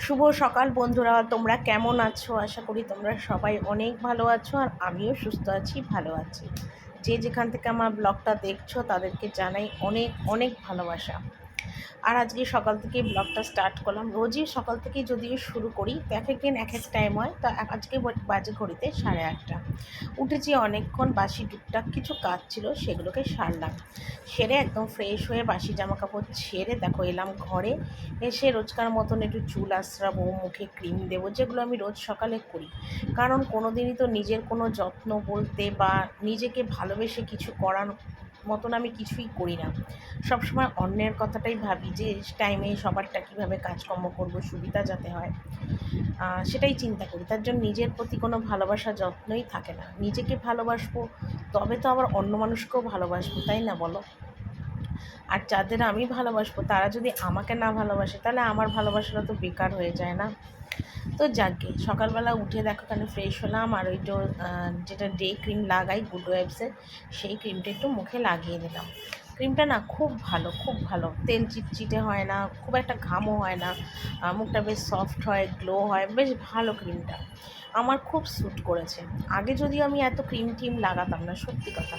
শুভ সকাল বন্ধুরা, তোমরা কেমন আছো? আশা করি তোমরা সবাই অনেক ভালো আছো আর আমিও সুস্থ আছি, ভালো আছি। যে যেখান থেকে আমার ব্লগটা দেখছ, তাদেরকে জানাই অনেক অনেক ভালোবাসা। আর আজকে সকাল থেকে ব্লগটা স্টার্ট করলাম। রোজই সকাল থেকে যদিও শুরু করি তো এক একদিন এক এক টাইম হয়। তো আজকে বাজে ঘড়িতে সাড়ে আটটা। উঠেছি অনেকক্ষণ, বাসি টুকটাক কিছু কাজ ছিল, সেগুলোকে সারলাম। সেরে একদম ফ্রেশ হয়ে বাসি জামা কাপড় ছেড়ে দেখো এলাম ঘরে। এসে রোজকার মতন একটু চুল আশ্রাবো, মুখে ক্রিম দেবো, যেগুলো আমি রোজ সকালে করি। কারণ কোনো দিনই তো নিজের কোনো যত্ন বলতে বা নিজেকে ভালোবেসে কিছু করার মতন আমি কিছুই করি না। সবসময় অন্যের কথাটাই ভাবি যে টাইমে সবারটা কীভাবে কাজকর্ম করব, সুবিধা যাতে হয়। সেটাই চিন্তা করি। তার জন্য নিজের প্রতি কোনো ভালোবাসা যত্নই থাকে না। নিজেকে ভালোবাসবো, তবে তো আবার অন্য মানুষকেও ভালোবাসবো, তাই না বলো? আর যাদের আমি ভালোবাসবো, তারা যদি আমাকে না ভালোবাসে, তাহলে আমার ভালোবাসাটা তো বেকার হয়ে যায় না। তো যাকে, সকালবেলা উঠে দেখো কেন ফ্রেশ হলাম আর ওইটা যেটা ডে ক্রিম লাগাই গুড ওয়েবসের সেই ক্রিমটা একটু মুখে লাগিয়ে দিলাম ক্রিমটা না খুব ভালো খুব ভালো। তেল চিটচিটে হয় না, খুব একটা ঘামও হয় না। মুখটা বেশ সফট হয় গ্লো হয়, বেশ ভালো ক্রিমটা আমার খুব স্যুট করেছে। আগে যদি আমি এত ক্রিম টিম লাগাতাম না, সত্যি কথা।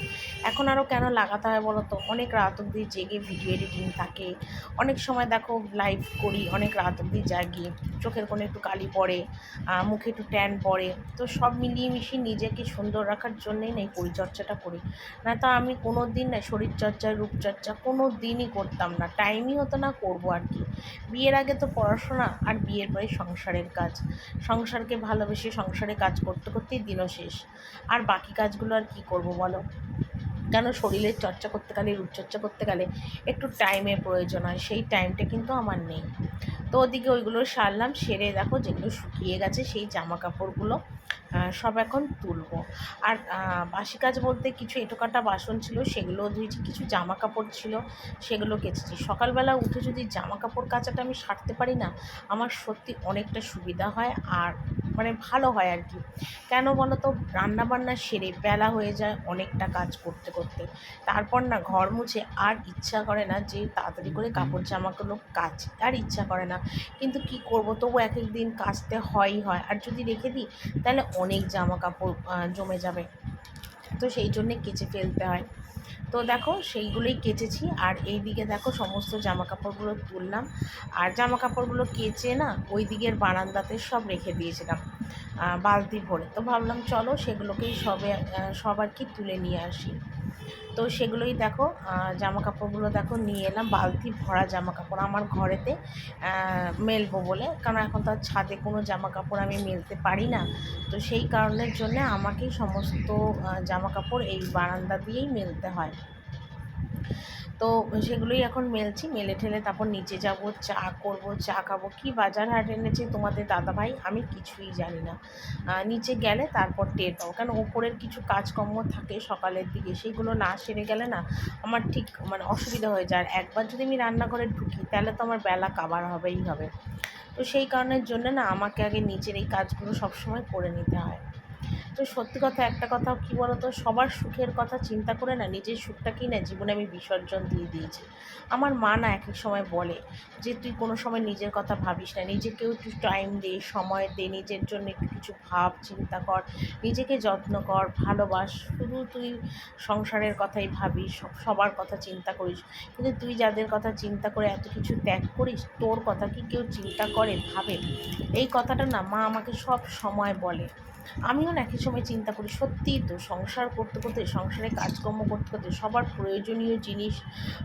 এখন আরও কেন লাগাতে হয় বলো তো? অনেক রাত অবধি জেগে ভিডিও এডিটিং থাকে। অনেক সময় দেখো লাইভ করি, অনেক রাত অবধি জাগি। চোখের কোনো একটু কালি পড়ে মুখে একটু ট্যান পড়ে। তো সব মিলিয়ে মিশিয়ে নিজেকে সুন্দর রাখার জন্যেই না এই পরিচর্যাটা করি। না তা আমি কোনো দিন না শরীরচর্চা কোনো দিনই করতাম না টাইমই হতো না করব আর কি। বিয়ের আগে তো পড়াশোনা আর বিয়ের পরে সংসারের কাজ। সংসারকে ভালোবেসে সংসারে কাজ করতে করতেই দিনও শেষ। আর বাকি কাজগুলো আর কি করব বলো? কেন শরীরের চর্চা করতে গেলে রূপচর্চা করতে গেলে একটু টাইমের প্রয়োজন হয়, সেই টাইমটা কিন্তু আমার নেই। তো ওদিকে ওইগুলো সারলাম, সেরে দেখো যেগুলো শুকিয়ে গেছে সেই জামা কাপড়গুলো সব এখন তুলবো। আর বাসি কাজ বলতে কিছু এটোকাটা বাসন ছিল, সেগুলো ধুয়েছি কিছু জামা কাপড় ছিল, সেগুলো কেচেছি। সকালবেলা উঠে যদি জামা কাপড় কাচাটা আমি সারতে পারি না, আমার সত্যি অনেকটা সুবিধা হয় আর মানে ভালো হয় আর কি। কেন বলো তো রান্নাবান্না সেরে বেলা হয়ে যায় অনেকটা কাজ করতে করতে। তারপর না ঘর মুছে আর ইচ্ছা করে না যে তাড়াতাড়ি করে কাপড় জামাগুলো কাচ। আর ইচ্ছা করে না। কিন্তু কি করব? তবু এক এক দিন কাচতে হয়ই হয়। আর যদি রেখে দিই, তাহলে অনেক জামা কাপড় জমে যাবে। তো সেই জন্যে কেচে ফেলতে হয়। তো দেখো, সেইগুলোই কেচেছি। আর এই দিকে দেখো, সমস্ত জামা কাপড়গুলো তুললাম। আর জামা কাপড়গুলো কেচে না, ওই দিকের বারান্দাতে সব রেখে দিয়েছিলাম বালতি ভরে। তো ভাবলাম, চলো সেগুলোকেই সবে সবার কি তুলে নিয়ে আসি। তো সেগুলোই দেখো জামা কাপড়গুলো দেখো নিয়ে এলাম, বালতি ভরা জামা কাপড় আমার ঘরেতে মেলবো বলে। কারণ এখন তার ছাদে কোনো জামা কাপড় আমি মেলতে পারি না। তো সেই কারণের জন্য আমাকেই সমস্ত জামা কাপড় এই বারান্দা দিয়েই মেলতে হয়। তো সেগুলোই এখন মেলছি। মেলে ঠেলে তারপর নিচে যাব, চা করব, চা খাব। কি বাজার হাট এনেছে তোমাদের দাদাভাই? আমি কিছুই জানি না। নিচে গেলে তারপর টের পাবো। কারণ ওপরের কিছু কাজকর্ম থাকে সকালের দিকে সেইগুলো না সেরে গেলে না আমার ঠিক মানে অসুবিধা হয়ে যায়। আর একবার যদি আমি রান্নাঘরে ঢুকি, তাহলে তো আমার বেলা কাবার হবেই হবে। তো সেই কারণের জন্য না আমাকে আগে নিচের এই কাজগুলো সবসময় করে নিতে হয়। তো সত্যি কথা একটা কথা কী বলতো? সবার সুখের কথা চিন্তা করে না নিজের সুখটাকেই না জীবনে আমি বিসর্জন দিয়ে দিয়েছি। আমার মা না এক এক সময় বলে যে, তুই কোনো সময় নিজের কথা ভাবিস না। নিজেকেও একটু টাইম দে, সময় দে, নিজের জন্য একটু কিছু ভাব, চিন্তা কর, নিজেকে যত্ন কর, ভালোবাস। শুধু তুই সংসারের কথাই ভাবিস সবার কথা চিন্তা করিস। কিন্তু তুই যাদের কথা চিন্তা করে এত কিছু ত্যাগ করিস, তোর কথা কি কেউ চিন্তা করে, ভাবে? এই কথাটা না মা আমাকে সব সময় বলে। আমিও না একই সময় চিন্তা করি, সত্যিই তো সংসার করতে করতে, সংসারে কাজকর্ম করতে করতে সবার প্রয়োজনীয় জিনিস,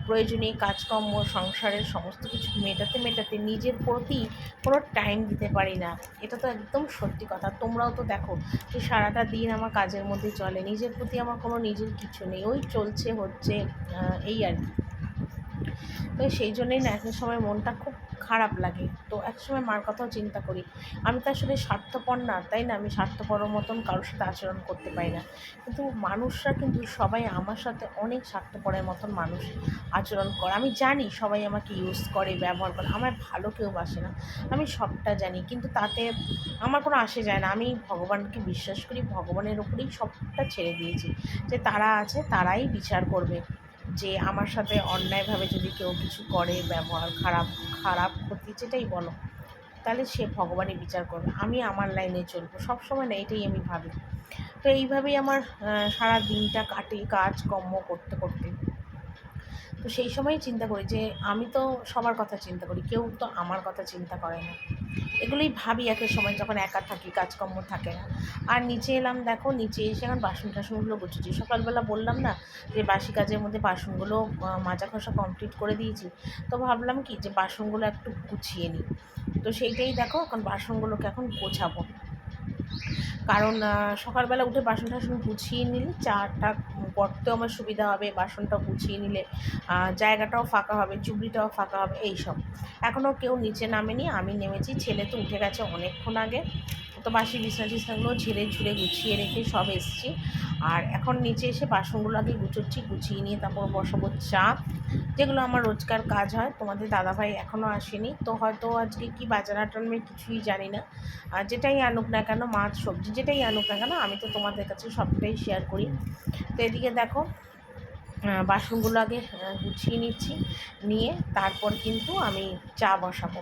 প্রয়োজনীয় কাজকর্ম, সংসারের সমস্ত কিছু মেটাতে মেটাতে নিজের প্রতি কোনো টাইম দিতে পারি না। এটা তো একদম সত্যি কথা। তোমরাও তো দেখো যে সারাটা দিন আমার কাজের মধ্যে চলে, নিজের প্রতি আমার কোনো নিজের কিছু নেই, ওই চলছে, হচ্ছে এই আর কি। তো সেই জন্যই না এখন সময় মনটা খুব খারাপ লাগে। তো এক সময় মার কথাও চিন্তা করি। আমি তো আসলে স্বার্থপর না, তাই না? আমি স্বার্থপর মতন কারোর সাথে আচরণ করতে পারি না। কিন্তু মানুষরা কিন্তু সবাই আমার সাথে অনেক স্বার্থপরের মতন মানুষ আচরণ করে। আমি জানি সবাই আমাকে ইউজ করে, ব্যবহার করে। আমার ভালো কেউ বাসে না। আমি সবটা জানি। কিন্তু তাতে আমার কোনো আসে যায় না। আমি ভগবানকে বিশ্বাস করি। ভগবানের ওপরেই সবটা ছেড়ে দিয়েছি যে তারা আছে, তারাই বিচার করবে। যে আমার সাথে অন্যায়ভাবে যদি কেউ কিছু করে, ব্যবহার খারাপ খারাপ ক্ষতি যেটাই বলো, তাহলে সে ভগবানই বিচার করবে। আমি আমার লাইনে চলবো। সবসময় না, এটাই আমি ভাবি। তো এইভাবেই আমার সারা দিনটা কাটে কাজ কর্ম করতে করতে। তো সেই সময় চিন্তা করি যে, আমি তো সবার কথা চিন্তা করি, কেউ তো আমার কথা চিন্তা করে না। এগুলোই ভাবি একের সময় যখন একা থাকি, কাজকর্ম থাকে না। আর নিচে এলাম, দেখো, নিচে এসে এখন বাসন টাসনগুলো গুছিয়েছি সকালবেলা বললাম না যে, বাসি কাজের মধ্যে বাসনগুলো মাজা ঘষা কমপ্লিট করে দিয়েছি। তো ভাবলাম কি যে, বাসনগুলো একটু গুছিয়ে নিই। তো সেইটাই দেখো, এখন বাসনগুলোকে এখন গোছাবো। কারণ সকালবেলা উঠে বাসন টাসন গুছিয়ে নিলে চাটা করতেও আমার সুবিধা হবে বাসনটা গুছিয়ে নিলে জায়গাটাও ফাঁকা হবে, চুবড়িটাও ফাঁকা হবে, এইসব। এখনও কেউ নিচে নামেনি, আমি নেমেছি, ছেলে তো উঠে গেছে অনেকক্ষণ আগে। তো বাসি বিছনা টিছনাগুলো ঝেড়ে ঝুড়ে গুছিয়ে রেখে সব এসছি। আর এখন নিচে এসে বাসনগুলো আগে গুছোচ্ছি, গুছিয়ে নিয়ে তারপর বসাবো চা, যেগুলো আমার রোজকার কাজ হয়। তোমাদের দাদাভাই এখনও আসেনি। তো হয়তো আজকে কি বাজার হাট আনবে কিছুই জানি না। আর যেটাই আনুক না কেন, মাছ, সবজি যেটাই আনুক না কেন, আমি তো তোমাদের কাছে সবটাই শেয়ার করি। তো এদিকে দেখো বাসনগুলো আগে গুছিয়ে নিচ্ছি, নিয়ে তারপর কিন্তু আমি চা বসাবো।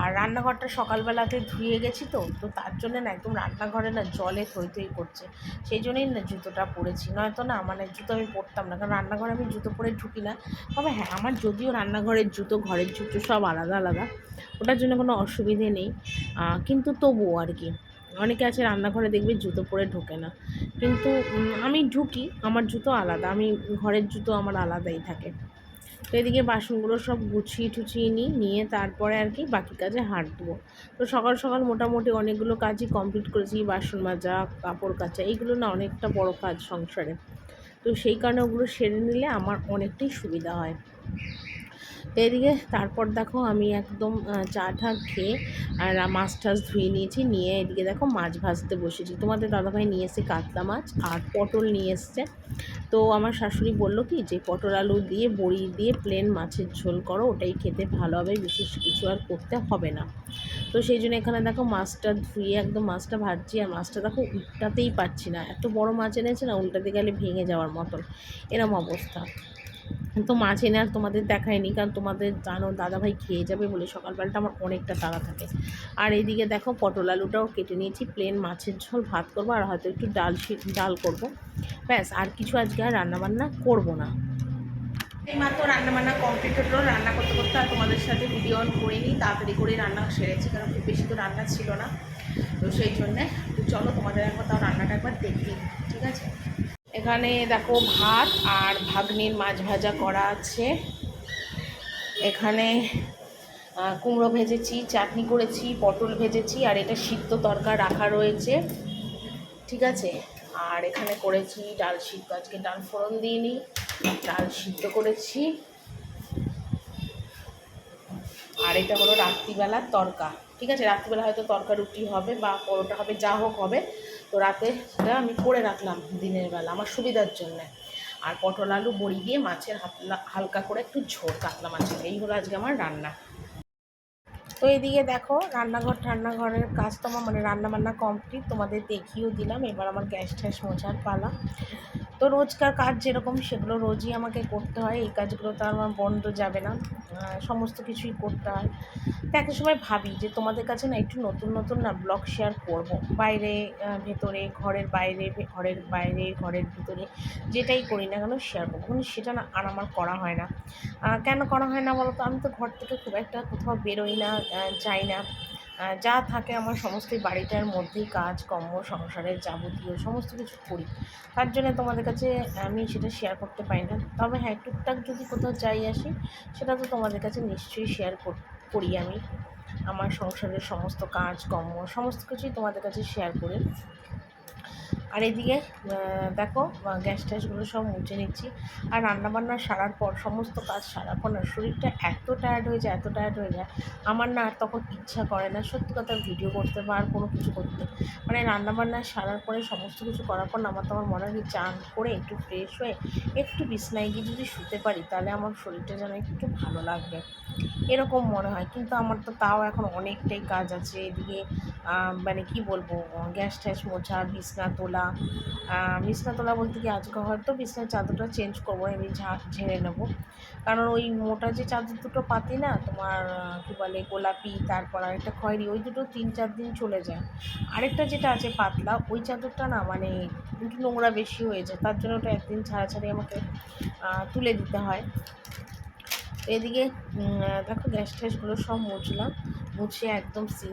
আর রান্নাঘরটা সকালবেলাতে ধুয়ে গেছি তো তো তার জন্য না একদম রান্নাঘরে না জলে থই থই করছে। সেই জন্যই না জুতোটা পরেছি, নয়তো না মানে জুতো আমি পরতাম না, কারণ রান্নাঘরে আমি জুতো পরে ঢুকি না। তবে হ্যাঁ আমার যদিও রান্নাঘরের জুতো, ঘরের জুতো সব আলাদা আলাদা, ওটার জন্য কোনো অসুবিধে নেই। কিন্তু তবুও আর কি, অনেকে আছে রান্নাঘরে দেখবে জুতো পরে ঢোকে না। কিন্তু আমি ঢুকি, আমার জুতো আলাদা, আমি ঘরের জুতো আমার আলাদাই থাকে। তো এদিকে বাসনগুলো সব গুছিয়ে টুছিয়ে নিই, নিয়ে তারপরে আর কি বাকি কাজে হাত দেবো তো সকাল সকাল মোটামুটি অনেকগুলো কাজই কমপ্লিট করেছি, বাসন মাজা, কাপড় কাচা, এইগুলো না অনেকটা বড় কাজ সংসারে। তো সেই কারণে ওগুলো সেরে নিলে আমার অনেকটাই সুবিধা হয়। এদিকে তারপর দেখো আমি একদম চা টা খেয়ে আর মাছ টাছ ধুয়ে নিয়েছি, নিয়ে এদিকে দেখো মাছ ভাজতে বসেছি। তোমাদের দাদাভাই নিয়ে এসে কাতলা মাছ আর পটল নিয়ে এসছে। তো আমার শাশুড়ি বলল কি, যে পটল আলু দিয়ে, বড়ি দিয়ে প্লেন মাছের ঝোল করো, ওটাই খেতে ভালো হবে, বিশেষ কিছু আর করতে হবে না। তো সেই জন্য এখানে দেখো মাছটা ধুয়ে, একদম মাছটা ভাজছি আর মাছটা দেখো উল্টাতেই পারছি না। এত বড় মাছ এনেছে না, উল্টাতে গেলে ভেঙে যাওয়ার মতন। এরম অবস্থা। তো মাছ এনে আর তোমাদের দেখায়নি, কারণ তোমাদের জানো দাদাভাই খেয়ে যাবে বলে সকালবেলাটা আমার অনেকটা তাড়া থাকে। আর এইদিকে দেখো পটল আলুটাও কেটে নিয়েছি প্লেন মাছের ঝোল, ভাত করব আর হয়তো একটু ডাল ডাল করব। ব্যাস, আর কিছু আজকে আর রান্নাবান্না করব না। এইমাত্র রান্নাবান্না কমপ্লিট হলো, রান্না করতে করতে আর তোমাদের সাথে ভিডিও অন করিনি, তাড়াতাড়ি করে রান্না সেরেছি, কারণ খুব বেশি তো রান্না ছিল না। তো সেই জন্যে চলো তোমাদের একবার তাও রান্নাটা একবার দেখি, ঠিক আছে? এখানে দেখো ভাত আর ভাগ্নির মাছ ভাজা করা আছে। এখানে কুমড়ো ভেজেছি, চাটনি করেছি, পটল ভেজেছি, আর এটা সিদ্ধ তরকা রাখা রয়েছে। ঠিক আছে? আর এখানে করেছি ডাল সিদ্ধ। আজকে ডাল ফোড়ন দিইনি, ডাল সিদ্ধ করেছি। আর এটা হলো রাত্রিবেলার তরকা। ঠিক আছে? রাত্রিবেলা হয়তো তরকা রুটি হবে বা পরোটা হবে, যা হোক হবে। তো রাতে সেটা আমি করে রাখলাম দিনের বেলা আমার সুবিধার জন্যে। আর পটল আলু, বড়ি দিয়ে মাছের হালকা করে একটু ঝোল কাটলাম মাছের। এই হলো আজকে আমার রান্না। তো এদিকে দেখো, রান্নাঘর রান্নাঘরের কাজ তো আমার মানে রান্না বান্না কমপ্লিট তোমাদের দেখিয়েও দিলাম। এবার আমার গ্যাস ট্যাস মোছার পালা। তো রোজকার কাজ যেরকম, সেগুলো রোজই আমাকে করতে হয়। এই কাজগুলো তো আমার বন্ধ যাবে না। সমস্ত কিছুই করতে হয়। তো একটা সময় ভাবি যে তোমাদের কাছে না একটু নতুন নতুন না ব্লগ শেয়ার করব। বাইরে ভেতরে, ঘরের বাইরে ঘরের বাইরে, ঘরের ভিতরে যেটাই করি না কেন শেয়ার করব। কিন্তু সেটা না আর আমার করা হয় না। কেন করা হয় না বলো তো আমি তো ঘর থেকে খুব একটা কোথাও বেরোই না যাই না। যা থাকে আমার সমস্ত বাড়িটার মধ্যেই কাজ, কর্ম, সংসারের যাবতীয় সমস্ত কিছু করি। তার জন্য তোমাদের কাছে আমি সেটা শেয়ার করতে পারি না। তবে হ্যাঁ টুকটাক যদি কোথাও যাই আসি, সেটা তো তোমাদের কাছে নিশ্চয়ই শেয়ার করি আমি। আমার সংসারের সমস্ত কাজ, কর্ম, সমস্ত কিছুই তোমাদের কাছে শেয়ার করি আর এদিকে দেখো গ্যাস ট্যাসগুলো সব মুছে নিচ্ছি। আর রান্নাবান্না সারার পর সমস্ত কাজ সারার পর না, শরীরটা এত টায়ার্ড হয়ে যায়, এত টায়ার্ড হয়ে যায়। আমার না আর তখন ইচ্ছা করে না, সত্যি কথা ভিডিও করতে বা আর কোনো কিছু করতে। মানে রান্নাবান্না সারার পরে সমস্ত কিছু করার পর আমার তো আমার মনে হয় চান করে একটু ফ্রেশ হয়ে একটু বিছনায় গিয়ে যদি শুতে পারি, তাহলে আমার শরীরটা যেন একটু ভালো লাগবে। এরকম মনে হয়। কিন্তু আমার তো তাও এখন অনেকটাই কাজ আছে। এদিকে মানে কি বলব, গ্যাস ট্যাস মোছা, বিছনা তোলা বিছনা তোলা বলতে কি আজকে হয়তো বিছনার চাদরটা চেঞ্জ করব, আমি ঝাঁট ঝেড়ে নেব। কারণ ওই মোটা যে চাদর দুটো পাতি না, তোমার কি বলে, গোলাপি, তারপর আরেকটা খয়েরি, ওই দুটো তিন চার দিন চলে যায়। আরেকটা যেটা আছে পাতলা, ওই চাদরটা না মানে একটু নোংরা বেশি হয়ে যায়। তার জন্য ওটা একদিন ছাড়া ছাড়ি আমাকে তুলে দিতে হয়। এদিকে দেখো গ্যাস ট্যাসগুলো সব মুছলাম। মুছে একদম সিং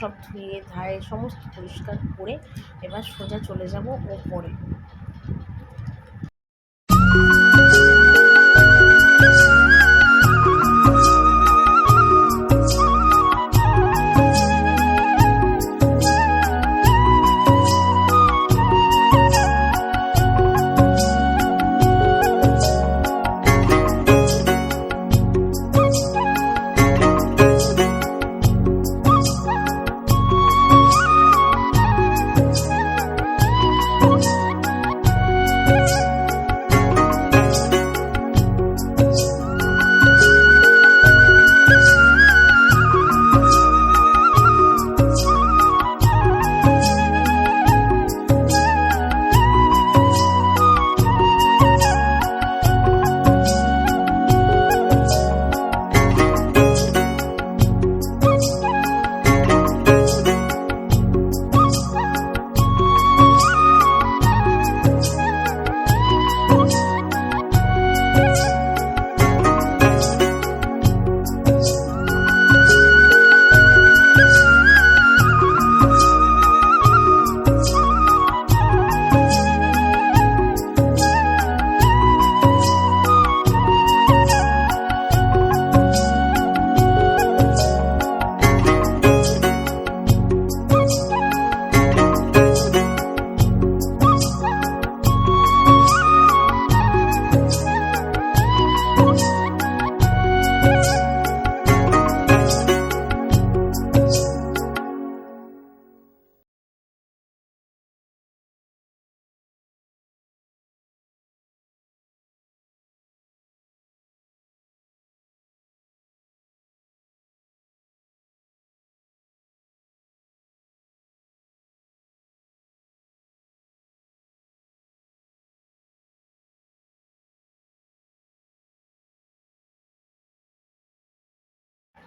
সব ধুয়ে, ধায়ে সমস্ত পরিষ্কার করে এবার সোজা চলে যাব ওপরে।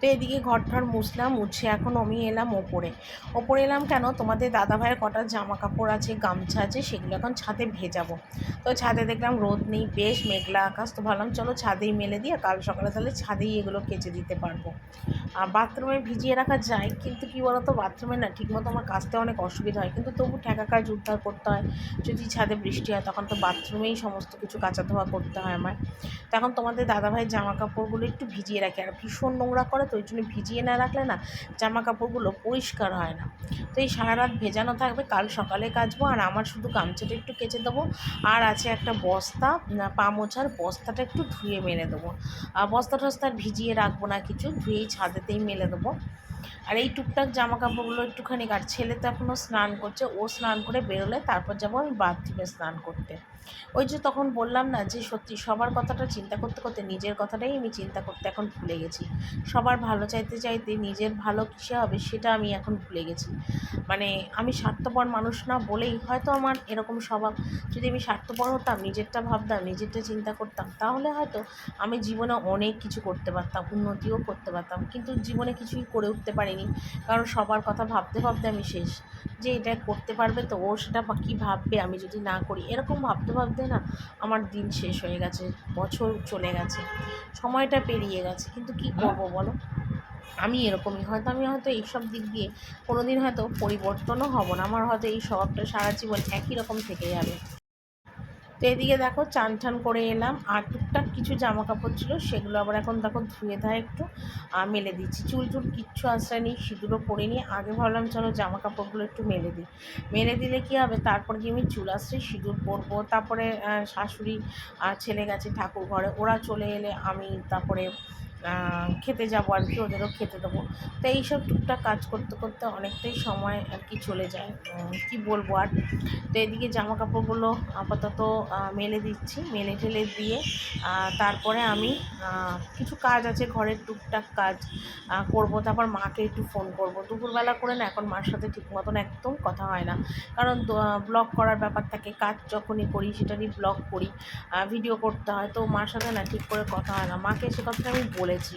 তো এদিকে ঘরটার মুছলাম মুছে এখন আমি এলাম ওপরে। ওপরে এলাম কেন? তোমাদের দাদা ভাইয়ের কটা জামা কাপড় আছে, গামছা আছে, সেগুলো এখন ছাদে ভেজাবো। তো ছাদে দেখলাম রোদ নেই, বেশ মেঘলা আকাশ, তো ভাবলাম চলো ছাদেই মেলে দিয়ে কাল সকালে তাহলে ছাদেই এগুলো কেচে দিতে পারব। আর বাথরুমে ভিজিয়ে রাখা যায়, কিন্তু কী বলতো, বাথরুমে না ঠিকমতো আমার কাচতে অনেক অসুবিধা হয়, কিন্তু তবু ঠেকা কাজ উদ্ধার করতে হয়। যদি ছাদে বৃষ্টি হয়, তখন তো বাথরুমেই সমস্ত কিছু কাচা ধোয়া করতে হয় আমার তখন তোমাদের দাদাভাইয়ের জামা কাপড়গুলো একটু ভিজিয়ে রাখি, আর ভীষণ নোংরা করে তো ওই জন্য ভিজিয়ে না রাখলে না জামা কাপড়গুলো পরিষ্কার হয় না। তো এই সারা রাত ভেজানো থাকবে, কাল সকালে কাচবো আর আমার শুধু গামছাটা একটু কেচে দেবো। আর আছে একটা বস্তা পা মোছার বস্তাটা একটু ধুয়ে মেলে দেবো। আর বস্তা টস্তা ভিজিয়ে রাখব না কিছু, ধুয়েই ছাদেতেই মেলে দেবো। আর এই টুকটাক জামা কাপড়গুলো একটুখানি আর ছেলে তো এখনও স্নান করছে, ও স্নান করে বেরোলে তারপর যাব আমি বাথরুমে স্নান করতে। ওই যে তখন বললাম না যে সত্যি সবার কথাটা চিন্তা করতে করতে নিজের কথাটাই আমি চিন্তা করতে এখন ভুলে গেছি। সবার ভালো চাইতে চাইতে নিজের ভালো কিসে হবে সেটা আমি এখন ভুলে গেছি। মানে আমি স্বার্থপর মানুষ না বলেই হয়তো আমার এরকম স্বভাব। যদি আমি স্বার্থপর হতাম, নিজেরটা ভাবতাম, নিজেরটা চিন্তা করতাম, তাহলে হয়তো আমি জীবনে অনেক কিছু করতে পারতাম, উন্নতিও করতে পারতাম। কিন্তু জীবনে কিছুই করে উঠতে পারিনি। কারণ সবার কথা ভাবতে ভাবতে আমি শেষ। যে এটা করতে পারবে তো ও সেটা কী ভাববে আমি যদি না করি এরকম ভাবতে ভাবতে না আমার দিন শেষ হয়ে গেছে বছর চলে গেছে সময়টা পেরিয়ে গেছে। কিন্তু কি করব বলো? আমি এরকমই হয়তো আমি হয়তো এইসব দিক দিয়ে কোনো দিন হয়তো পরিবর্তনও হব না। আমার হয়তো এই স্বভাবটা সারা জীবন একই রকম থেকে যাবে। তো এদিকে দেখো চান ঠান করে এলাম, আর টুকটাক কিছু জামা কাপড় ছিল, সেগুলো আবার এখন দেখো ধুয়ে ধায় একটু মেলে দিচ্ছি। চুল চুল কিচ্ছু আশ্রয় নেই, সিঁদুরও পরে নিয়ে আগে ভাবলাম চলো জামা কাপড়গুলো একটু মেলে দিই। মেলে দিলে কি হবে, তারপর গিয়ে আমি চুল আসছে সিঁদুর পরবো, তারপরে শাশুড়ি ছেলে গেছে ঠাকুর ঘরে ওরা চলে এলে আমি তারপরে খেতে যাব আর কি, ওদেরও খেতে দেবো। তো এইসব টুকটাক কাজ করতে করতে অনেকটাই সময় আর কি চলে যায়। কি বলব আর? তো এদিকে জামা কাপড়গুলো আপাতত মেলে দিচ্ছি, মেলে ঠেলে দিয়ে তারপরে আমি কিছু কাজ আছে, ঘরের টুকটাক কাজ করব। তারপর মাকে একটু ফোন করব। দুপুরবেলা করে না, এখন মার সাথে ঠিক মতন একদম কথা হয় না। কারণ ব্লগ করার ব্যাপার থাকে, কাজ যখনই করি সেটারই ব্লগ করি ভিডিও করতে হয়। তো মার সাথে না ঠিক করে কথা হয় না। মাকে সে কথাটা আমি বলেছি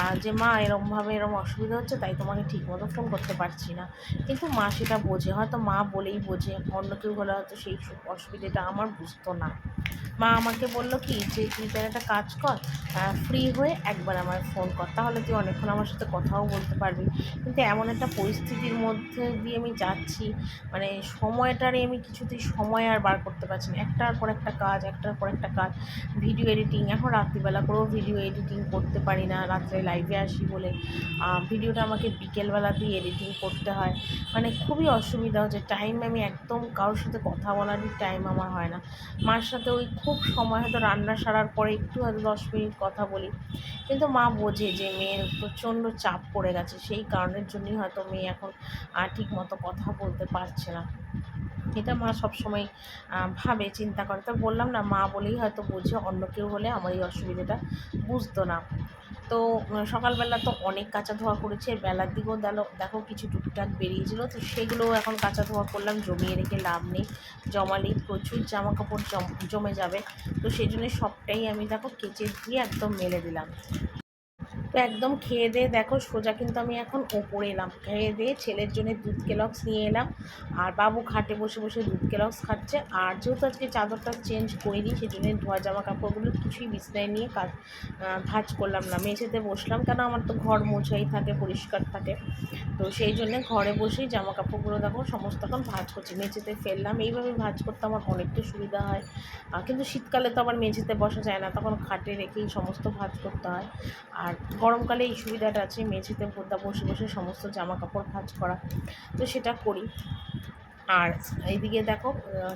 আর যে মা এরমভাবে এরম অসুবিধা হচ্ছে, তাই তোমাকে ঠিক মতো ফোন করতে পারছি না। কিন্তু মা সেটা বোঝে, হয়তো মা বলেই বোঝে, অন্য কেউ হলে হয়তো সেই অসুবিধাটা আমার বুঝতো না। মা আমাকে বলল কি, যে তুই তার একটা কাজ কর ফ্রি হয়ে একবার আমার ফোন কর, তাহলে তুই অনেকক্ষণ আমার সাথে কথাও বলতে পারবি। কিন্তু এমন একটা পরিস্থিতির মধ্যে দিয়ে আমি যাচ্ছি মানে সময়টারে আমি কিছুতেই সময় আর বার করতে পারছি না। একটার পর একটা কাজ, একটার পর একটা কাজ ভিডিও এডিটিং এখন রাত্রিবেলা করেও ভিডিও এডিটিং করতে পারি না, রাত্রে লাইভে আসি বলে। ভিডিওটা আমাকে বিকেলবেলাতেই এডিটিং করতে হয়। মানে খুবই অসুবিধা হচ্ছে টাইম আমি একদম কারোর সাথে কথা বলারই টাইম আমার হয় না। মার সাথে ওই খুব সময় হয়তো রান্না সারার পরে একটু হয়তো দশ মিনিট কথা বলি। কিন্তু মা বোঝে যে মেয়ের প্রচণ্ড চাপ পড়ে গেছে, সেই কারণের জন্যই হয়তো মেয়ে এখন ঠিক মতো কথা বলতে পারছে না। এটা মা সবসময় ভাবে, চিন্তা করে। তো বললাম না, মা বলেই হয়তো বোঝে, অন্য কেউ হলে আমার এই অসুবিধাটা বুঝতো না। তো সকালবেলা তো অনেক কাঁচা ধোয়া করেছে, বেলার দিকেও দেখো দেখো কিছু টুকটাক বেরিয়েছিল, তো সেগুলো এখন কাঁচা ধোয়া করলাম, জমিয়ে রেখে লাভ নেই। জমালি প্রচুর জামা কাপড় জমে যাবে, তো সেই জন্য সবটাই আমি দেখো কেচে দিয়ে একদম মেলে দিলাম। তো একদম খেয়ে দিয়ে দেখো সোজা কিন্তু আমি এখন ওপরে এলাম। খেয়ে দিয়ে ছেলের জন্য দুধ কেলক্স নিয়ে এলাম। আর বাবু খাটে বসে বসে দুধ কেলক্স খাচ্ছে। আর যেহেতু আজকে চাদরটা চেঞ্জ করিনি সেই জন্য ধোয়া জামা কাপড়গুলো কিছুই বিছনায় নিয়ে কাজ ভাঁজ করলাম না। মেঝেতে বসলাম কেন আমার তো ঘর মোছাই থাকে, পরিষ্কার থাকে। তো সেই জন্য ঘরে বসেই জামা কাপড়গুলো দেখো সমস্ত এখন ভাঁজ করছি। মেঝেতে ফেললাম। এইভাবে ভাঁজ করতে আমার অনেকটা সুবিধা হয়। কিন্তু শীতকালে তো আবার মেঝেতে বসা যায় না। তখন খাটে রেখেই সমস্ত ভাঁজ করতে হয়। আর গরমকালে এই সুবিধাটা আছে, মেঝেতে বোদা বসে বসে সমস্ত জামা কাপড় ভাঁজ করা, তো সেটা করি। আর এইদিকে দেখো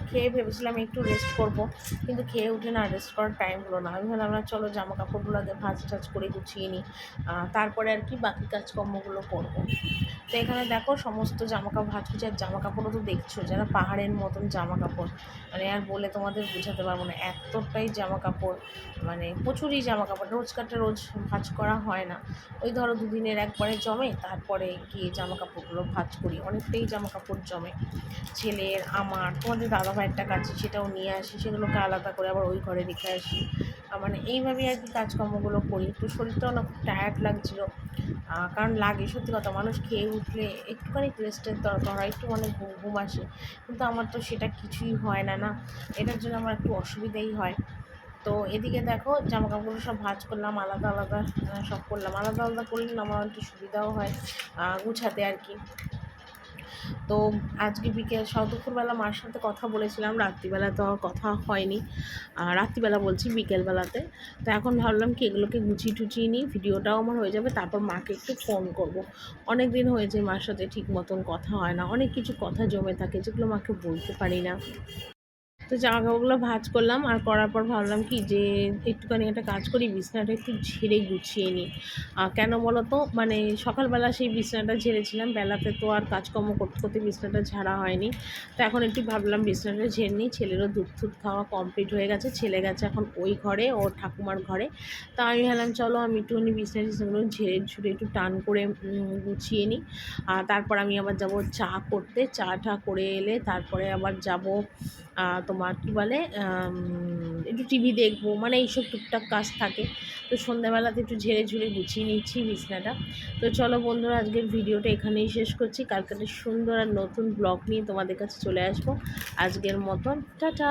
খেয়ে ভেবেছিলাম একটু রেস্ট করব, কিন্তু খেয়ে উঠে না রেস্ট করার টাইম হলো না। আমি ভাবলাম চলো জামা কাপড়গুলো আগে ভাঁজ টাজ করে গুছিয়ে নিই তারপরে আর কি বাকি কাজকর্মগুলো করব। তো এখানে দেখো, সমস্ত জামা কাপড় ভাঁজ আর জামা কাপড়ও তো দেখছ, যারা পাহাড়ের মতন জামা কাপড় মানে আর বলে তোমাদের বোঝাতে পারব না, এতটাই জামা কাপড় মানে প্রচুরই জামা কাপড় রোজকারটা রোজ ভাঁজ করা হয় না। ওই ধরো দুদিনের একবারে জমে, তারপরে গিয়ে জামা কাপড়গুলো ভাঁজ করি, অনেকটাই জামা কাপড় জমে। ছেলের, আমার, তোমাদের দাদা ভাইয়েরটা কাছে সেটাও নিয়ে আসি, সেগুলোকে আলাদা করে আবার ওই ঘরে রেখে আসি। মানে এইভাবেই আর কি কাজকর্মগুলো করি। একটু শরীরটাও না খুব টায়ার্ড লাগছিল। কারণ লাগে সত্যি কথা, মানুষ খেয়ে উঠলে একটুখানি রেস্টের দরকার হয়, একটু মানে ঘুম ঘুম আসে। কিন্তু আমার তো সেটা কিছুই হয় না না। এটার জন্য আমার একটু অসুবিধাই হয়। তো এদিকে দেখো জামা কাপড়গুলো সব ভাঁজ করলাম, আলাদা আলাদা সব করলাম। আলাদা আলাদা করলে আমার একটু সুবিধাও হয় গুছাতে আর কি। তো আজকে বিকেল দুপুরবেলা মার সাথে কথা বলেছিলাম, রাত্রিবেলা তো আর কথা হয়নি। রাত্রিবেলা বলছি বিকেলবেলাতে। তো এখন ভাবলাম কি, এগুলোকে গুছিয়ে টুচিয়ে নিই, ভিডিওটাও আমার হয়ে যাবে, তারপর মাকে একটু ফোন করব। অনেক দিন হয়েছে মার সাথে ঠিক মতন কথা হয় না, অনেক কিছু কথা জমে থাকে যেগুলো মাকে বলতে পারি না। তো জামা কাপড়গুলো ভাঁজ করলাম আর করার পর ভাবলাম কি যে একটুখানি একটা কাজ করি বিছনাটা একটু ঝেড়ে গুছিয়ে নিই। কেন বলো তো মানে সকালবেলা সেই বিছনাটা ঝেড়েছিলাম বেলাতে তো আর কাজকর্ম করতে করতে বিছনাটা ঝাড়া হয়নি। তো এখন একটু ভাবলাম বিছনাটা ঝেড়ে নিই ছেলেরও দুধ টুধ খাওয়া কমপ্লিট হয়ে গেছে ছেলে গেছে এখন ওই ঘরে ওর ঠাকুমার ঘরে। তা আমি ভাবলাম চলো আমি একটুখানি বিছনা টিছনাগুলো ঝেড়ে ঝুড়ে একটু টান করে গুছিয়ে নিই। আর তারপর আমি আবার যাব চা করতে। চা টা করে এলে তারপরে আবার যাব আহ, তোমার কি বলে একটু টিভি দেখব মানে এইসব টুকটাক কাজ থাকে। তো সন্ধ্যাবেলাতে একটু ঝেড়ে ঝুড়ে গুছিয়ে নিচ্ছি বিছনাটা। তো চলো বন্ধুরা, আজকের ভিডিওটা এখানেই শেষ করছি। কালকে একটা সুন্দর আর নতুন ব্লগ নিয়ে তোমাদের কাছে চলে আসব। আজকের মতন, টাটা!